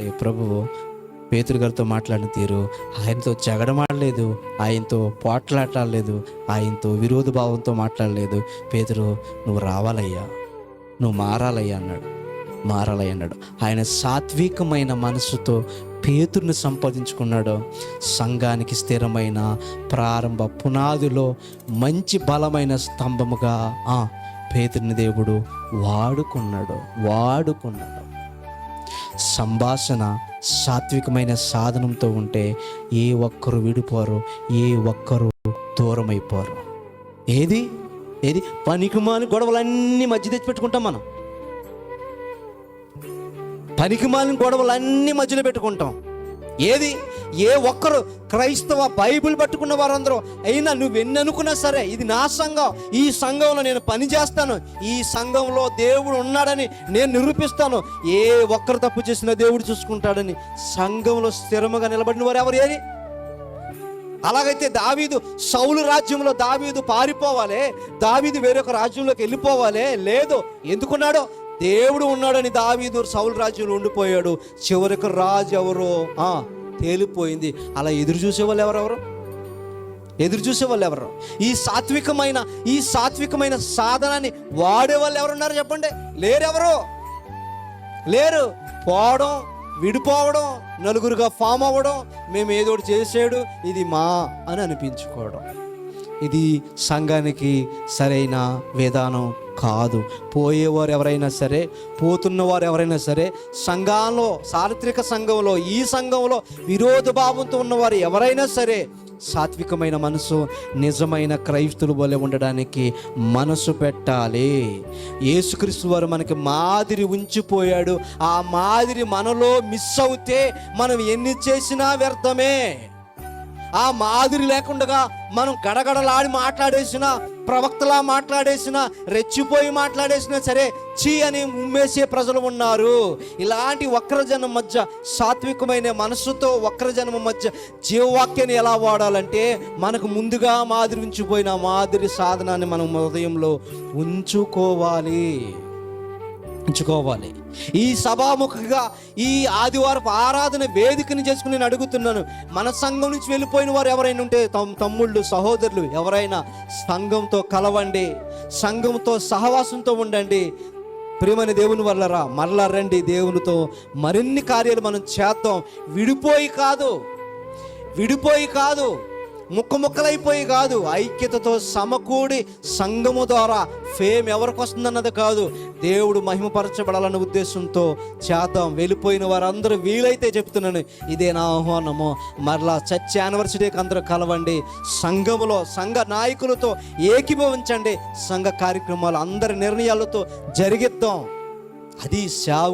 అంటే ప్రభువు పేతురు గారితో మాట్లాడిన తీరు ఆయనతో జగడమాడలేదు ఆయనతో పోట్లాడలేదు ఆయనతో విరోధ భావంతో మాట్లాడలేదు. పేతురు నువ్వు రావాలయ్యా నువ్వు మారాలయ్యా అన్నాడు. మారాలయ్యా అన్నాడు. ఆయన సాత్వికమైన మనసుతో పేతుర్ని సంపాదించుకున్నాడు. సంఘానికి స్థిరమైన ప్రారంభ పునాదిలో మంచి బలమైన స్తంభముగా ఆ పేతుర్ని దేవుడు వాడుకున్నాడు వాడుకున్నాడు. సంభాషణ సాత్వికమైన సాధనంతో ఉంటే ఏ ఒక్కరు విడిపోరు ఏ ఒక్కరు దూరమైపోరు. ఏది? ఏది? పనికిమాని గొడవలన్నీ మధ్య తెచ్చి పెట్టుకుంటాం మనం. పనికిమాలిన గొడవలన్నీ మధ్యలో పెట్టుకుంటాం. ఏది? ఏ ఒక్కరు క్రైస్తవ బైబిల్ పట్టుకున్న వారందరూ అయినా నువ్వు ఎన్ని అనుకున్నా సరే ఇది నా సంఘం ఈ సంఘంలో నేను పని చేస్తాను ఈ సంఘంలో దేవుడు ఉన్నాడని నేను నిరూపిస్తాను. ఏ ఒక్కరు తప్పు చేసినా దేవుడు చూసుకుంటాడని సంఘంలో స్థిరముగా నిలబడిన వారు ఎవరు ఏది? అలాగైతే దావీదు సౌలు రాజ్యంలో దావీదు పారిపోవాలి దావీదు వేరొక రాజ్యంలోకి వెళ్ళిపోవాలి లేదు ఎందుకున్నాడో? దేవుడు ఉన్నాడని దావీదు సౌలు రాజ్యంలో ఉండిపోయాడు చివరికి రాజు ఎవరో? ఆ తేలిపోయింది. అలా ఎదురు చూసే వాళ్ళు ఎవరెవరు? ఎదురు చూసే వాళ్ళు ఎవరు ఈ సాత్వికమైన ఈ సాత్వికమైన సాధనాన్ని వాడే వాళ్ళు ఎవరున్నారు చెప్పండి? లేరెవరు? లేరు. పోవడం విడిపోవడం నలుగురుగా ఫామ్ అవ్వడం మేము ఏదో ఒకటి చేసాడు ఇది మా అని అనిపించుకోవడం. ఇది సంఘానికి సరైన విధానం కాదు. పోయేవారు ఎవరైనా సరే పోతున్నవారు ఎవరైనా సరే సంఘంలో సార్వత్రిక సంఘంలో ఈ సంఘంలో విరోధ భావంతో ఉన్నవారు ఎవరైనా సరే సాత్వికమైన మనసు నిజమైన క్రైస్తులు వలె ఉండడానికి మనసు పెట్టాలి. యేసుక్రీస్తు వారు మనకి మాదిరి ఉంచిపోయాడు. ఆ మాదిరి మనలో మిస్ అవుతే మనం ఎన్ని చేసినా వ్యర్థమే. ఆ మాదిరి లేకుండా మనం గడగడలాడి మాట్లాడేసిన ప్రవక్తలా మాట్లాడేసిన రెచ్చిపోయి మాట్లాడేసినా సరే చీ అని ఉమ్మేసే ప్రజలు ఉన్నారు. ఇలాంటి వక్రజనం మధ్య సాత్వికమైన మనసుతో వక్రజనం మధ్య జీవవాక్యాన్ని ఎలా వాడాలంటే మనకు ముందుగా మాదిరి ఉంచిపోయిన మాదిరి సాధనాన్ని మనం హృదయంలో ఉంచుకోవాలి. ఉంచుకోవాలి ఈ సభాముఖంగా ఈ ఆదివారపు ఆరాధన వేదికని చేసుకుని నేను అడుగుతున్నాను. మన సంఘం నుంచి వెళ్ళిపోయిన వారు ఎవరైనా ఉంటే తమ్ముళ్ళు సహోదరులు ఎవరైనా సంఘంతో కలవండి. సంఘంతో సహవాసంతో ఉండండి. ప్రేమని దేవుని వల్లరా మరలా రండి. దేవునితో మరిన్ని కార్యాలు మనం చేద్దాం. విడిపోయి కాదు. విడిపోయి కాదు. ముక్క ముక్కలైపోయి కాదు. ఐక్యతతో సమకూడి సంఘము ద్వారా ఫేమ్ ఎవరికి వస్తుందన్నది కాదు. దేవుడు మహిమపరచబడాలన్న ఉద్దేశంతో చేద్దాం. వెళ్ళిపోయిన వారందరూ వీలైతే చెప్తున్నాను. ఇదే నా ఆహ్వానము. మరలా చర్చ్ యానివర్సిటీకి అందరూ కలవండి. సంఘములో సంఘ నాయకులతో ఏకీభవించండి. సంఘ కార్యక్రమాలు అందరి నిర్ణయాలతో జరిగిద్దాం. అది సేవ